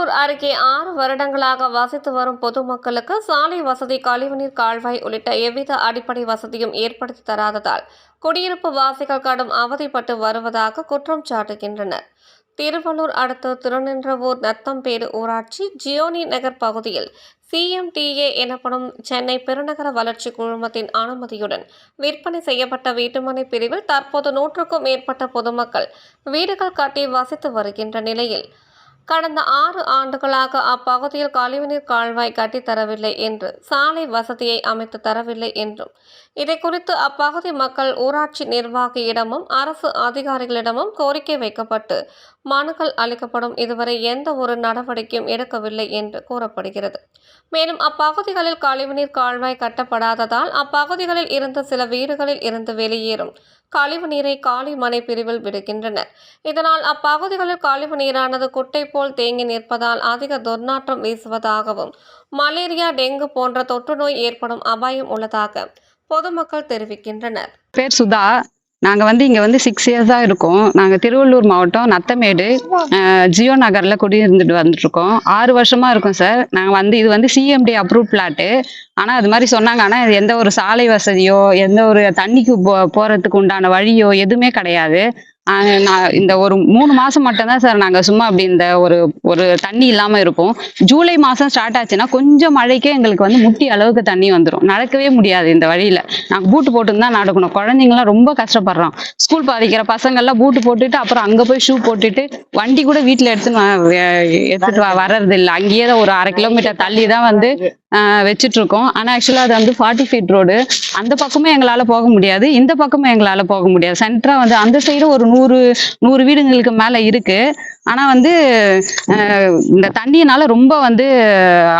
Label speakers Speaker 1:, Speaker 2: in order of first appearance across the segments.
Speaker 1: அருகே ஆறு வருடங்களாக வசித்து வரும் பொதுமக்களுக்கு சாலை வசதி கழிவுநீர் கால்வாய் உள்ளிட்ட எவ்வித அடிப்படை வசதியும் ஏற்படுத்தி தராததால் குடியிருப்பு வாசிகள் கடும் அவதிப்பட்டு வருவதாக குற்றம் சாட்டுகின்றனர். திருவள்ளூர் அடுத்த திருநின்றவூர் நத்தம்பேடு ஊராட்சி ஜியோனி நகர் பகுதியில் சிஎம்டிஏ எனப்படும் சென்னை பெருநகர வளர்ச்சி குழுமத்தின் அனுமதியுடன் விற்பனை செய்யப்பட்ட வீட்டுமனை பிரிவில் தற்போது நூற்றுக்கும் மேற்பட்ட பொதுமக்கள் வீடுகள் கட்டி வசித்து வருகின்ற நிலையில் கடந்த ஆறு ஆண்டுகளாக அப்பகுதியில் கழிவுநீர் கால்வாய் கட்டித்தரவில்லை என்று சாலை வசதியை அமைத்து தரவில்லை என்றும் இதை குறித்து அப்பகுதி மக்கள் ஊராட்சி நிர்வாகியிடமும் அரசு அதிகாரிகளிடமும் கோரிக்கை வைக்கப்பட்டு மனுக்கள் அளிக்கப்படும் இதுவரை எந்த ஒரு நடவடிக்கையும் எடுக்கவில்லை என்று கூறப்படுகிறது. மேலும் அப்பகுதிகளில் கழிவுநீர் கால்வாய் கட்டப்படாததால் அப்பகுதிகளில் இருந்த சில வீடுகளில் இருந்து வெளியேறும் கழிவு நீரை காலி மனை பிரிவில் விடுகின்றனர் இதனால் அப்பகுதிகளில் கழிவு நீரானது குட்டை போல் தேங்கி நிற்பதால் அதிக துர்நாற்றம் வீசுவதாகவும் மலேரியா டெங்கு போன்ற தொற்று நோய் ஏற்படும் அபாயம் உள்ளதாக பொதுமக்கள் தெரிவிக்கின்றனர்.
Speaker 2: பேர் சுதா. நாங்கள் வந்து இங்கே வந்து சிக்ஸ் இயர்ஸாக இருக்கோம். நாங்கள் திருவள்ளூர் மாவட்டம் நத்தமேடு ஜியோ நகரில் குடியிருந்துட்டு வந்துட்டுருக்கோம். ஆறு வருஷமாக இருக்கோம் சார். நாங்கள் வந்து இது வந்து சிஎம்டி அப்ரூவ் பிளாட்டு ஆனால் அது மாதிரி சொன்னாங்க. ஆனால் இது எந்த ஒரு சாலை வசதியோ எந்த ஒரு தண்ணிக்கு போ போகிறதுக்கு உண்டான வழியோ எதுவுமே கிடையாது. நான் இந்த ஒரு மூணு மாசம் மட்டும்தான் சார் நாங்க சும்மா அப்படி இந்த ஒரு ஒரு தண்ணி இல்லாம இருப்போம். ஜூலை மாசம் ஸ்டார்ட் ஆச்சுன்னா கொஞ்சம் மழைக்கே எங்களுக்கு வந்து முட்டி அளவுக்கு தண்ணி வந்துடும் நடக்கவே முடியாது இந்த வழியில. நாங்க பூட்டு போட்டு தான் நடக்கணும். குழந்தைங்களாம் ரொம்ப கஷ்டப்படுறோம் ஸ்கூல் பாதிக்கிற பசங்கள்லாம் பூட்டு போட்டுட்டு அப்புறம் அங்க போய் ஷூ போட்டுட்டு வண்டி கூட வீட்டுல எடுத்து எடுத்துட்டு வ- வர்றது இல்லை அங்கேயே தான் ஒரு அரை கிலோமீட்டர் தள்ளி தான் வந்து வச்சிட்ருக்கோம். வச்சிட்டு இருக்கோம் ஆனால் ஆக்சுவலாக அது வந்து ஃபார்ட்டி ஃபீட் ரோடு அந்த பக்கமும் எங்களால் போக முடியாது. இந்த பக்கமும் எங்களால் போக முடியாது. சென்டராக வந்து அந்த சைடு ஒரு நூறு நூறு வீடுங்களுக்கு மேலே இருக்குது ஆனால் வந்து இந்த தண்ணியினால ரொம்ப வந்து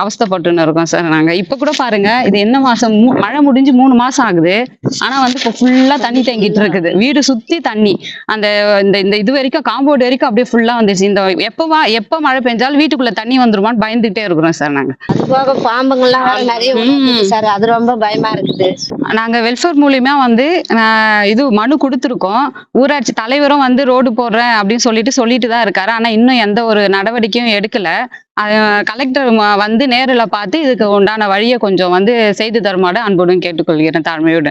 Speaker 2: அவஸ்தைப்பட்டுன்னு இருக்கோம் சார் நாங்கள் இப்போ கூட பாருங்க இது என்ன மாதம் மழை முடிஞ்சு மூணு மாதம் ஆகுது. ஆனால் வந்து இப்போ ஃபுல்லாக தண்ணி தேங்கிட்டு இருக்குது. வீடு சுற்றி தண்ணி. அந்த இந்த இந்த இது வரைக்கும் காம்பவுண்ட் வரைக்கும் அப்படியே ஃபுல்லாக வந்துச்சு. இந்த எப்போ எப்போ மழை பெஞ்சாலும் வீட்டுக்குள்ளே தண்ணி வந்துருமான்னு பயந்துகிட்டே இருக்கிறோம் சார் நாங்கள்
Speaker 3: அது வேற நிறைய சார் அது ரொம்ப பயமா இருக்குது.
Speaker 2: நாங்கள் வெல்ஃபேர் மூலியமா வந்து இது மனு கொடுத்துருக்கோம். ஊராட்சி தலைவரும் வந்து ரோடு போடுறேன் அப்படின்னு சொல்லிட்டு சொல்லிட்டு தான் இருக்காரு. ஆனால் இன்னும் எந்த ஒரு நடவடிக்கையும் எடுக்கல. கலெக்டர் வந்து நேரில் பார்த்து இதுக்கு உண்டான வழியை கொஞ்சம் வந்து செய்து தருமாறு அன்புடன் கேட்டுக்கொள்கிறேன் தாழ்மையோடு